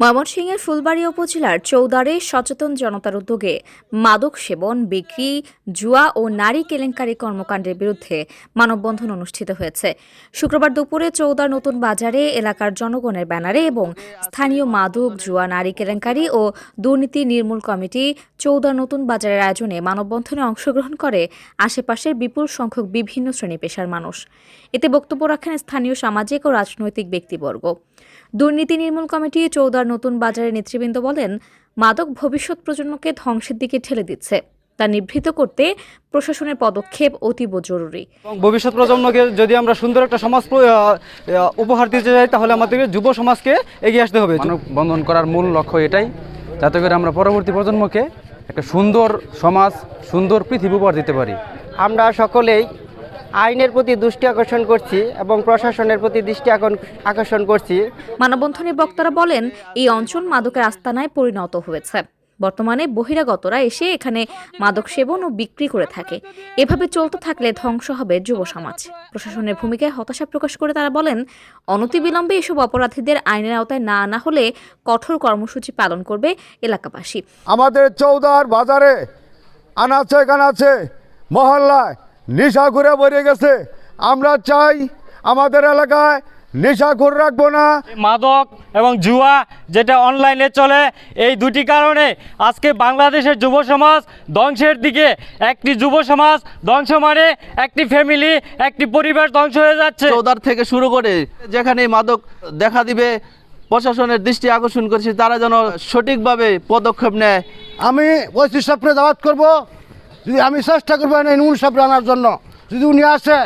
ময়মনসিংহের ফুলবাড়ী উপজেলার চৌদারে সচেতন জনতার উদ্যোগে মাদক সেবন, বিক্রি, জুয়া ও নারী কেলেঙ্কারি কর্মকাণ্ডের বিরুদ্ধে মানববন্ধন অনুষ্ঠিত হয়েছে। শুক্রবার দুপুরে চৌদার নতুন বাজারে এলাকার জনগণের ব্যানারে এবং স্থানীয় মাদক, জুয়া, নারী কেলেঙ্কারি ও দুর্নীতি নির্মূল কমিটি চৌদার নতুন বাজারের আয়োজনে মানববন্ধনে অংশগ্রহণ করে আশেপাশের বিপুল সংখ্যক বিভিন্ন শ্রেণি পেশার মানুষ। এতে বক্তব্য রাখেন স্থানীয় সামাজিক ও রাজনৈতিক ব্যক্তিবর্গ। দুর্নীতি নির্মূল কমিটি চৌদার নতুন বাজারের নেতৃবৃন্দ বলেন মাদক ভবিষ্যৎ প্রজন্মকে ধ্বংসের দিকে ঠেলে দিচ্ছে। তা নিভৃত করতে প্রশাসনের পদক্ষেপ অতীব জরুরি। ভবিষ্যৎ প্রজন্মকে যদি আমরা সুন্দর একটা সমাজ উপহার দিতে চাই তাহলে আমাদেরকে যুব সমাজকে এগিয়ে আসতে হবে। বন্ধন করার মূল লক্ষ্য এটাই যাতে করে আমরা পরবর্তী প্রজন্মকে একটা সুন্দর সমাজ সুন্দর পৃথিবী উপহার দিতে পারি। আমরা সকলেই আইনের প্রতি দৃষ্টি আকর্ষণ করছি এবং প্রশাসনের প্রতি দৃষ্টি আকর্ষণ করছি। মানববন্ধনে বক্তারা বলেন এই অঞ্চল মাদকের আস্তানায় পরিণত হয়েছে। বর্তমানে বহিরাগতরা এসে এখানে মাদক সেবন ও বিক্রি করে থাকে। এভাবে চলতে থাকলে ধ্বংস হবে যুব সমাজ। প্রশাসনের ভূমিকায় হতাশা প্রকাশ করে তারা বলেন অনতিবিলম্বে এসব অপরাধীদের আইনের আওতায় না আনা হলে কঠোর কর্মসূচি পালন করবে এলাকাবাসী। আমাদের চৌদার বাজারে আনাচে কানাচে মহল্লায় নেশা ঘুরে বেরিয়ে গেছে। আমরা চাই আমাদের এলাকায় নেশা ঘুরে রাখব না। মাদক এবং জুয়া যেটা অনলাইনে চলে এই দুটি কারণে আজকে বাংলাদেশের যুব সমাজ ধ্বংসের দিকে একটি যুব সমাজ ধ্বংস মানে একটি ফ্যামিলি একটি পরিবার ধ্বংস হয়ে যাচ্ছে। চৌদার থেকে শুরু করে যেখানে মাদক দেখা দিবে প্রশাসনের দৃষ্টি আকর্ষণ করেছে তারা যেন সঠিকভাবে পদক্ষেপ নেয়। আমি ওসি সাহেবকে দাওয়াত করব। যদি আমি চেষ্টা করব এই নুন সাহেব আনার জন্য, যদি উনি আসে,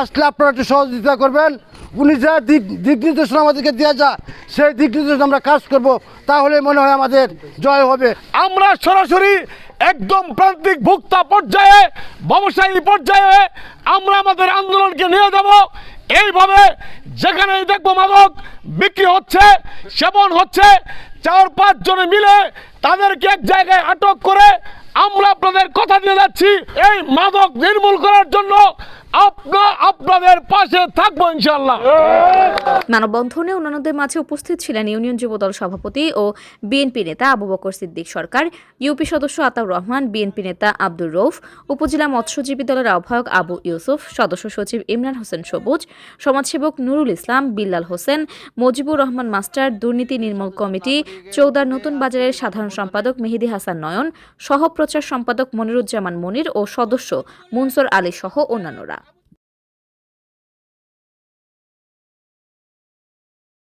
আসলে আপনারা একটু সহযোগিতা করবেন। উনি যা দিক দিক নির্দেশনা আমাদেরকে দেওয়া যায় সেই দিক নির্দেশনা আমরা কাজ করব, তাহলে মনে হয় আমাদের জয় হবে। আমরা সরাসরি একদম প্রান্তিক ভোক্তা পর্যায়ে, ব্যবসায়ী পর্যায়ে আমরা আমাদের আন্দোলনকে নিয়ে যাব। এইভাবে যেখানেই দেখব মাদক বিক্রি হচ্ছে, সেবন হচ্ছে, চার পাঁচ জনে মিলে তাদেরকে এক জায়গায় আটক করে আমরা আপনাদের কথা দিয়ে যাচ্ছি এই মাদক নির্মূল করার জন্য মানববন্ধনে অন্যান্যদের মাঝে উপস্থিত ছিলেন ইউনিয়ন যুবদল সভাপতি ও বিএনপি নেতা আবু বকর সিদ্দিক সরকার, ইউপি সদস্য আতাউর রহমান, বিএনপি নেতা আব্দুর রৌফ উপজেলা মৎস্যজীবী দলের আহ্বায়ক আবু ইউসুফ, সদস্য সচিব ইমরান হোসেন সবুজ, সমাজসেবক নুরুল ইসলাম, বিল্লাল হোসেন, মজিবুর রহমান মাস্টার, দুর্নীতি নির্মূল কমিটি, চৌদার নতুন বাজারের সাধারণ সম্পাদক মেহেদি হাসান নয়ন, সহ প্রচার সম্পাদক মনিরুজ্জামান মনির ও সদস্য মুনসর আলী সহ অন্যান্যরা।